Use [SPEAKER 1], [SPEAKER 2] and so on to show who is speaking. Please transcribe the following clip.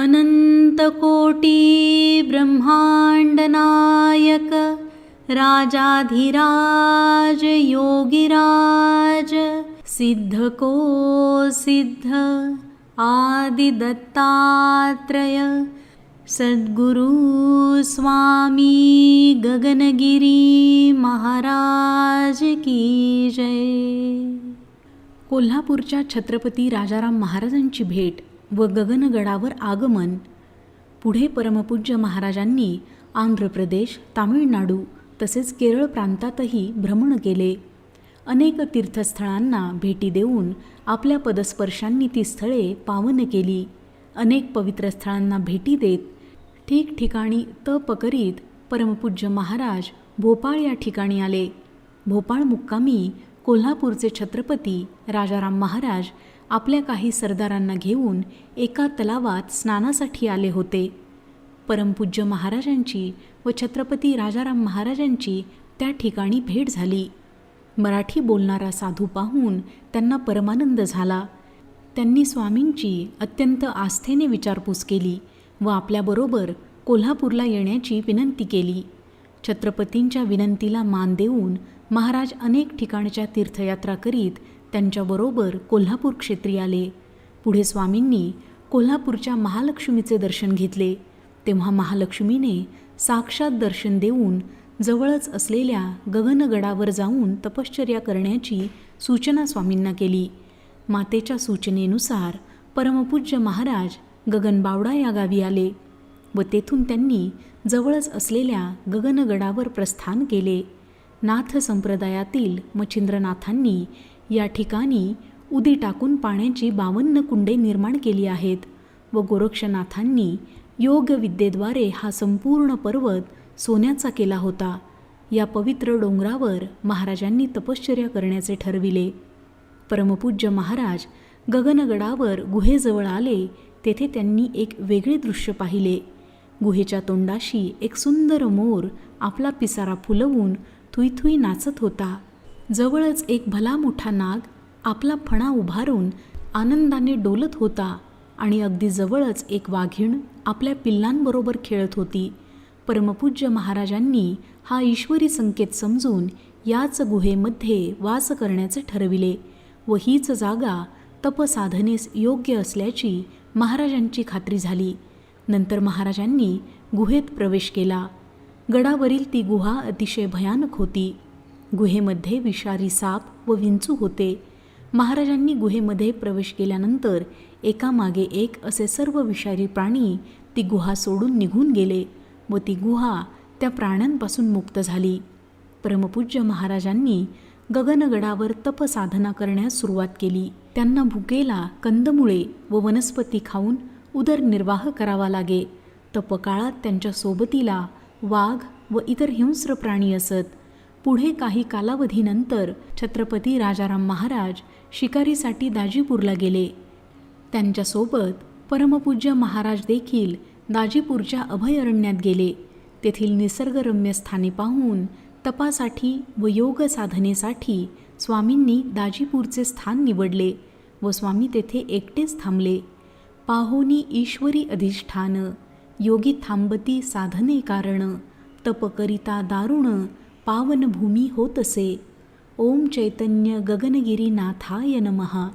[SPEAKER 1] अनन्तकोटि ब्रह्माण्डनायक राजाधिराज योगिराज सिद्धको सिद्ध आदिदत्तात्रय सद्गुरु स्वामी गगनगिरी महाराज की जय. कोल्हापूरच्या छत्रपती राजाराम महाराजांची भेट व गगनगडावर आगमन. पुढे परमपूज्य महाराजांनी आंध्र प्रदेश तामिळनाडू तसेच केरळ प्रांतातही भ्रमण केले. अनेक तीर्थस्थळांना भेटी देऊन आपल्या पदस्पर्शांनी ती स्थळे पावन केली. अनेक पवित्र स्थळांना भेटी देत ठिकठिकाणी तप करीत परमपूज्य महाराज भोपाळ या ठिकाणी आले. भोपाळ मुक्कामी कोल्हापूरचे छत्रपती राजाराम महाराज आपल्या काही सरदारांना घेऊन एका तलावात स्नानासाठी आले होते. परमपूज्य महाराजांची व छत्रपती राजाराम महाराजांची त्या ठिकाणी भेट झाली. मराठी बोलणारा साधू पाहून त्यांना परमानंद झाला. त्यांनी स्वामींची अत्यंत आस्थेने विचारपूस केली व आपल्याबरोबर कोल्हापूरला येण्याची विनंती केली. छत्रपतींच्या विनंतीला मान देऊन महाराज अनेक ठिकाणच्या तीर्थयात्रा करीत त्यांच्याबरोबर कोल्हापूर क्षेत्री आले. पुढे स्वामींनी कोल्हापूरच्या महालक्ष्मीचे दर्शन घेतले. तेव्हा महालक्ष्मीने साक्षात दर्शन देऊन जवळच असलेल्या गगनगडावर जाऊन तपश्चर्या करण्याची सूचना स्वामींना केली. मातेच्या सूचनेनुसार परमपूज्य महाराज गगनबावडा या गावी आले व तेथून त्यांनी जवळच असलेल्या गगनगडावर प्रस्थान केले. नाथ संप्रदायातील मच्छिंद्रनाथांनी या ठिकाणी उदी टाकून पाण्याची बावन्न कुंडे निर्माण केली आहेत व गोरक्षनाथांनी योगविद्येद्वारे हा संपूर्ण पर्वत सोन्याचा केला होता. या पवित्र डोंगरावर महाराजांनी तपश्चर्या करण्याचे ठरविले. परमपूज्य महाराज गगनगडावर गुहेजवळ आले तेथे त्यांनी एक वेगळे दृश्य पाहिले. गुहेच्या तोंडाशी एक सुंदर मोर आपला पिसारा फुलवून थुई थुई नाचत होता. जवळच एक भला मोठा नाग आपला फणा उभारून आनंदाने डोलत होता आणि अगदी जवळच एक वाघीण आपल्या पिल्लांबरोबर खेळत होती. परमपूज्य महाराजांनी हा ईश्वरी संकेत समजून याच गुहेमध्ये वास करण्याचे ठरविले व हीच जागा तपसाधनेस योग्य असल्याची महाराजांची खात्री झाली. नंतर महाराजांनी गुहेत प्रवेश केला. गडावरील ती गुहा अतिशय भयानक होती. गुहेमध्ये विषारी साप व विंचू होते. महाराजांनी गुहेमध्ये प्रवेश केल्यानंतर एकामागे एक असे सर्व विषारी प्राणी ती गुहा सोडून निघून गेले व ती गुहा त्या प्राण्यांपासून मुक्त झाली. परमपूज्य महाराजांनी गगनगडावर तपसाधना करण्यास सुरुवात केली. त्यांना भुकेला कंदमुळे व वनस्पती खाऊन उदरनिर्वाह करावा लागे. तपकाळात त्यांच्या सोबतीला वाघ व इतर हिंस्र प्राणी असत. पुढे काही कालावधीनंतर छत्रपती राजाराम महाराज शिकारीसाठी दाजीपूरला गेले. त्यांच्यासोबत परमपूज्य महाराज देखील दाजीपूरच्या अभयारण्यात गेले. तेथील निसर्गरम्य स्थाने पाहून तपासाठी व योग साधनेसाठी स्वामींनी दाजीपूरचे स्थान निवडले व स्वामी तेथे एकटेच थांबले. पाहोनी ईश्वरी अधिष्ठान योगी थांबती साधने कारण तपकरिता दारुण पावनभूमी होतसे. ओम चैतन्य गगनगिरी नाथाय नमहा